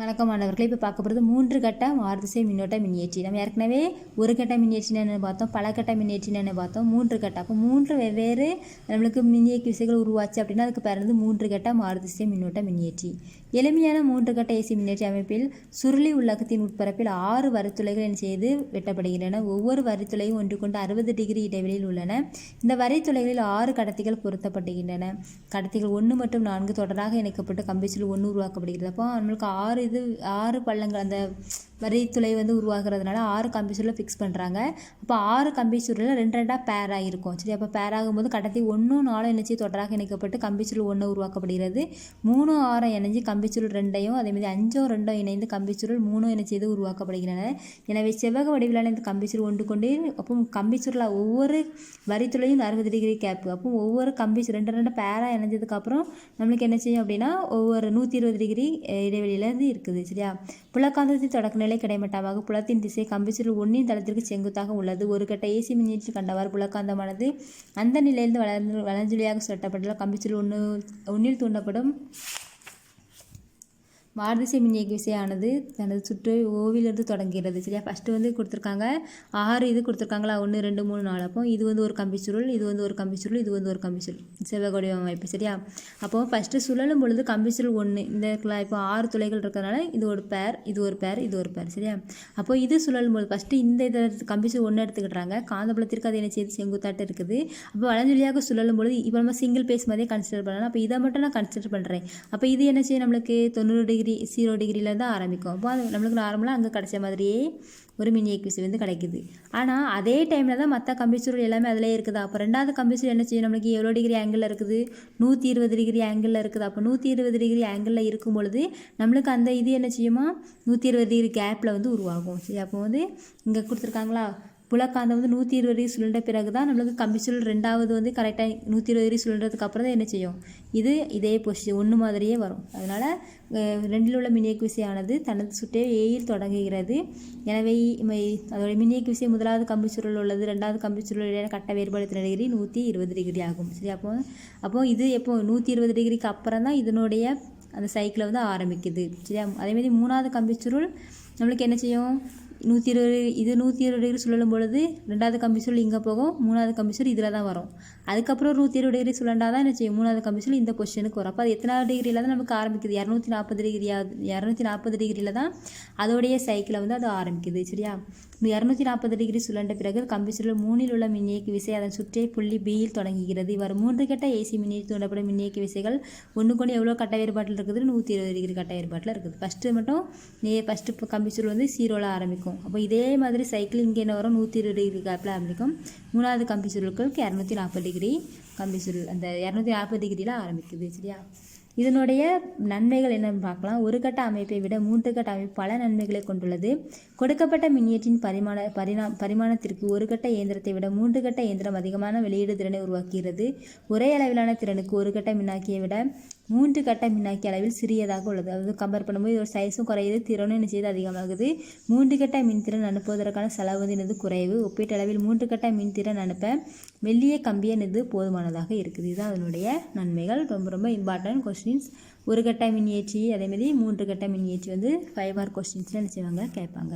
வணக்கம் மாணவர்களை இப்போ பார்க்க போகிறது மூன்று கட்ட மாறுதிசை மின்னோட்ட மின்னியற்றி நம்ம ஏற்கனவே ஒரு கட்ட மின்னியற்றினு பார்த்தோம்? பல கட்ட மின்னியற்றினு பார்த்தோம்? மூன்று கட்ட. அப்போ மூன்று வெவ்வேறு நம்மளுக்கு மின்னியக்கி விசைகள் உருவாச்சு அப்படின்னா அதுக்கு பிறந்து மூன்று கட்ட மாறுதிசை மின்னோட்ட மின்னியற்றி எளிமையான மூன்று கட்ட ஏசி மின்னியற்றி அமைப்பில் சுருளி உள்ளகத்தின் உட்பரப்பில் ஆறு வரித்துளைகள் என்ன செய்து வெட்டப்படுகின்றன. ஒவ்வொரு வரித்துளையும் ஒன்று கொண்டு அறுபது டிகிரி இடைவெளியில் உள்ளன. இந்த வரித்துளைகளில் ஆறு கடத்திகள் பொருத்தப்படுகின்றன கடத்திகள் ஒன்று மற்றும் நான்கு தொடராக இணைக்கப்பட்டு கம்பிச்சுள் ஒன்று உருவாக்கப்படுகிறது. அப்போ நம்மளுக்கு ஆறு இது ஆறு பள்ளங்கள் அந்த வரித்துளை வந்து உருவாகிறதுனால ஆறு கம்பிச்சூரில் ஃபிக்ஸ் பண்ணுறாங்க அப்போ ஆறு கம்பிச்சூரில் ரெண்டு ரெண்டாக பேர் ஆகிருக்கும் சரி அப்போ பேர் ஆகும்போது கடத்தி ஒன்றும் நாலும் இணைச்சி தொடராக இணைக்கப்பட்டு கம்பி ஒன்று உருவாக்கப்படுகிறது. மூணு ஆறம் இணைஞ்சு கம்பி ரெண்டையும் அதேமாதிரி அஞ்சோ ரெண்டோ இணைந்து கம்பி மூணும் இணைச்சது உருவாக்கப்படுகின்றன. எனவே செவ்வக வடிவிலான இந்த கம்பி ஒன்று கொண்டு அப்போ கம்பி ஒவ்வொரு வரித்துளையும் அறுபது டிகிரி கேப்பு அப்போ ஒவ்வொரு கம்பி ரெண்டு ரெண்டு பேராக இணைஞ்சதுக்கப்புறம் நம்மளுக்கு என்ன செய்யும் அப்படின்னா ஒவ்வொரு நூற்றி இருபது டிகிரி இடைவெளியிலேருந்து இருக்குது சரியா? புலக்காந்தத்தின் தொடக்க நிலை கிடைமட்டமாக புலத்தின் திசை கம்பிச்சுருள் ஒன்றின் தளத்திற்கு செங்குத்தாக உள்ளது. ஒரு கட்ட ஏசி மின்னியற்றில் கண்டவாறு புலக்காந்தமானது அந்த நிலையிலிருந்து வளர்ந்து வளர்ந்துளியாக சுரட்டப்பட்டுள்ள கம்பிச்சுருள் ஒன்று ஒன்றில் தூண்டப்படும் மாறுதிசை இயக்க விசையானது தனது சுற்று ஓவிலிருந்து தொடங்குகிறது. சரியா? ஃபஸ்ட்டு வந்து கொடுத்துருக்காங்க. ஆறு இது கொடுத்துருக்காங்களா? ஒன்று ரெண்டு மூணு நாலு. அப்போ இது வந்து ஒரு கம்பி சுருள் இது வந்து ஒரு கம்பி சுருள் இது வந்து ஒரு கம்பி சுருள். செவ்வகோடி அமைப்பு. சரியா? அப்போ ஃபஸ்ட்டு சுழலும் பொழுது கம்பி சுருள் ஒன்று இந்த இப்போ ஆறு துளைகள் இருக்கிறதுனால இது ஒரு பேர் இது ஒரு பேர் இது ஒரு பேர் சரியா? அப்போ இது சுழலும் பொழுது ஃபஸ்ட்டு இந்த இதை கம்பி சுருள் ஒன்று எடுத்துக்கிட்டாங்க. காந்தபுலத்திற்கு அது என்ன செய்து செங்குத்தாட்டு இருக்குது. அப்போ வளஞ்சொலியாக சுழலும் பொழுது இப்போ நம்ம சிங்கிள் பேஸ் மாதிரியே கன்சிடர் பண்ணலாம். அப்போ இதை மட்டும் நான் கன்சிடர் பண்ணுறேன் அப்போ இது என்ன செய்யும் நம்மளுக்கு? தொண்ணூறு டிகிரி டிகிரி ஜீரோ டிகிரியில் தான் ஆரம்பிக்கும். அப்போ அது நம்மளுக்கு நார்மலாக அங்கே கிடைச்ச மாதிரியே ஒரு மினி எக்விசி வந்து கிடைக்குது. ஆனால் அதே டைமில் தான் மற்ற கம்பிச்சூரல் எல்லாமே அதிலே இருக்குது. அப்போ ரெண்டாவது கம்பிச்சூர் என்ன செய்யும்? நம்மளுக்கு எவ்வளோ டிகிரி ஆங்கிளில் இருக்குது? நூற்றி இருபது டிகிரி ஆங்கிளில் இருக்குது. அப்போ நூற்றி இருபது டிகிரி ஆங்கிளில் இருக்கும் பொழுது நம்மளுக்கு அந்த இது என்ன செய்யுமா? நூற்றி இருபது டிகிரி கேப்பில் வந்து உருவாகும். சரி அப்போ வந்து இங்கே கொடுத்துருக்காங்களா? புலக்காந்தம் வந்து நூற்றி இருபது டிகிரி சுழன்ற பிறகு தான் நம்மளுக்கு கம்பிச்சுருள் ரெண்டாவது வந்து கரெக்டாக நூற்றி இருபது டிகிரி சுழன்றதுக்கு அப்புறம் தான் என்ன செய்யும்? இது இதே பொசிஷன் ஒன்று மாதிரியே வரும். அதனால் ரெண்டில் உள்ள மினியக்கு விசையானது தனது சுற்றே ஏயில் தொடங்குகிறது. எனவே அதோடைய மினியக்கு விசை முதலாவது கம்பி சுருள் உள்ளது ரெண்டாவது கம்பிச்சுருள் இடையே கட்ட வேறுபாடு டிகிரி? நூற்றி இருபது டிகிரி ஆகும். சரி அப்போ அப்போது இது எப்போ? நூற்றி இருபது டிகிரிக்கு அப்புறம் தான் இதனுடைய அந்த சைக்கிளை வந்து ஆரம்பிக்குது. சரியா? அதேமாதிரி மூணாவது கம்பிச்சுருள் நம்மளுக்கு என்ன செய்யும்? நூற்றி இருபது இது நூற்றி இருபது டிகிரி சுழலும் பொழுது ரெண்டாவது கம்பி இங்கே போகும் மூணாவது கம்பி இதில் தான் வரும். அதுக்கப்புறம் நூற்றி இருபது டிகிரி சுழண்டா தான் என்ன செய்யும்? மூணாவது கம்பி இந்த கொஸ்டினுக்கு வரும். அப்போ அது எத்தனாவது டிகிரியில் தான் நமக்கு ஆரம்பிக்குது? இரநூத்தி நாற்பது டிகிரியாவது இரநூத்தி நாற்பது டிகிரியில் தான் அதோடைய சைக்கிளை வந்து அது ஆரம்பிக்குது சரியா? இரநூத்தி நாற்பது டிகிரி சுழண்ட பிறகு கம்பி மூணில் உள்ள மின்னியக்கு விசை அதன் சுற்றே புள்ளி பியில் தொடங்குகிறது. இவர் மூன்று கட்ட ஏசி மின்னியை தூண்டப்படும் மின்னியக்கு விசைகள் ஒன்று கொண்டு எவ்வளோ கட்ட வேறுபாட்டில் இருக்குது? நூற்றி இருபது டிகிரி கட்ட வேறுபாட்டில் இருக்குது. ஃபஸ்ட்டு மட்டும் நே ஃபஸ்ட்டு கம்பி வந்து சீரோவில் ஆரம்பிக்கும். இருக்கும். அப்போ இதே மாதிரி சைக்கிள் இங்கே என்ன வரும்? நூற்றி இருபது டிகிரி கேப்பில் ஆரம்பிக்கும். மூணாவது கம்பி சுருள்களுக்கு இரநூத்தி நாற்பது டிகிரி கம்பி சுருள் அந்த இரநூத்தி நாற்பது டிகிரியில் ஆரம்பிக்குது சரியா? இதனுடைய நன்மைகள் என்னென்னு பார்க்கலாம். ஒரு கட்ட அமைப்பை விட மூன்று கட்ட அமைப்பு பல நன்மைகளை கொண்டுள்ளது. கொடுக்கப்பட்ட மின்னியற்றின் பரிமாண பரிணா பரிமாணத்திற்கு ஒரு கட்ட இயந்திரத்தை விட மூன்று கட்ட இயந்திரம் அதிகமான வெளியீடு திறனை உருவாக்குகிறது. ஒரே அளவிலான திறனுக்கு ஒரு கட்ட மின்னாக்கியை விட மூன்று கட்ட மின்னாக்கி அளவில் சிறியதாக உள்ளது. அதாவது கம்பேர் பண்ணும்போது இதோட சைஸும் குறையுது திறனும் என்ன அதிகமாகுது. மூன்று கட்ட மின்திறன் அனுப்புவதற்கான செலவு வந்து என்னது? குறைவு. ஒப்பீட்டளவில் மூன்று கட்ட மின்திறன் அனுப்ப மெல்லிய கம்பியன் போதுமானதாக இருக்குது. இதுதான் அதனுடைய நன்மைகள். ரொம்ப ரொம்ப இம்பார்ட்டன்ட் கொஸ்டின்ஸ் ஒரு கட்ட மின்னியற்றி அதேமாதிரி மூன்று கட்ட மின்னியற்றி வந்து ஃபைவ் ஆர் கொஸ்டின்ஸில் என்ன செய்வாங்க கேட்பாங்க.